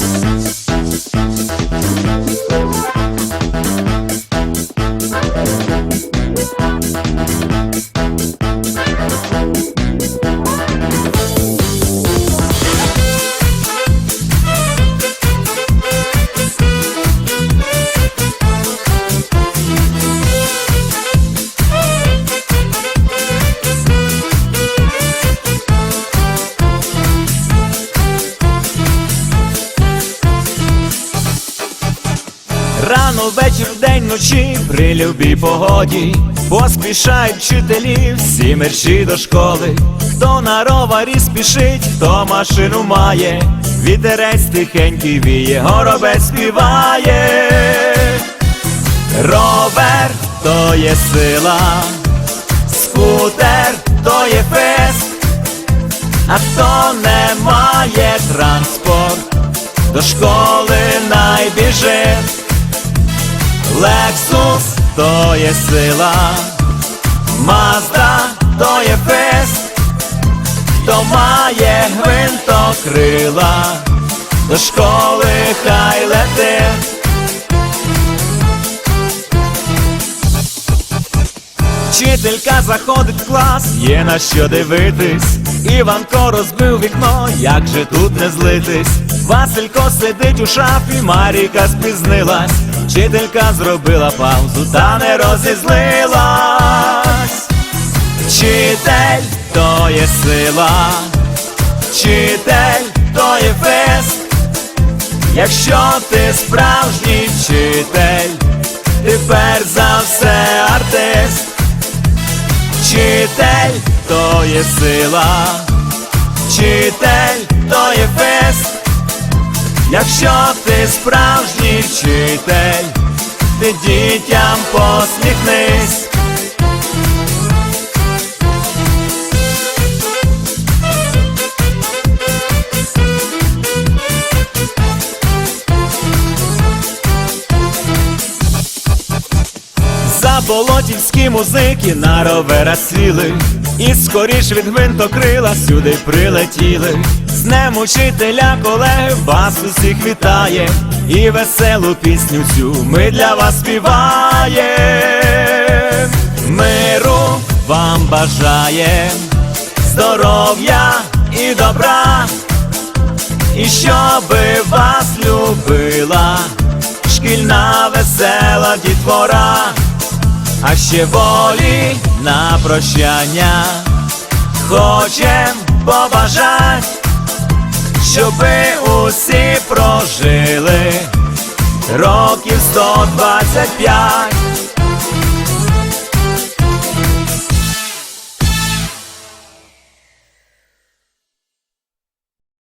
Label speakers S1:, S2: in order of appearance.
S1: Thank you. Рано вечір, день, вночі, при любій погоді, поспішають вчителі, всі мерші до школи. Хто на роварі спішить, хто машину має, вітерець тихенький віє, горобець співає. Ровер то є сила, скутер то є фест, а хто не має транспорт, до школи найбіжить. Лексус то є сила, Мазда то є фест, хто має гвинтокрила, до школи хай летить. Вчителька заходить в клас, є на що дивитись. Іванко розбив вікно, як же тут не злитись. Василько сидить у шафі, Маріка спізнилась. Вчителька зробила паузу та не розізлилась. Вчитель то є сила, вчитель то є фест. Якщо ти справжній вчитель, ти перш за все артист. Вчитель то є сила, вчитель то є фест. Якщо ти справжній вчитель, ти дітям посміхнись. Заболотівські музики на ровера сіли, і скоріш від гвинтокрила сюди прилетіли. Днем учителя колеги вас усіх вітає, і веселу пісню цю ми для вас співаємо. Миру вам бажаєм, здоров'я і добра, і щоби вас любила шкільна весела дітвора, а ще волі на прощання, хочем побажать, щоби усі прожили років 125.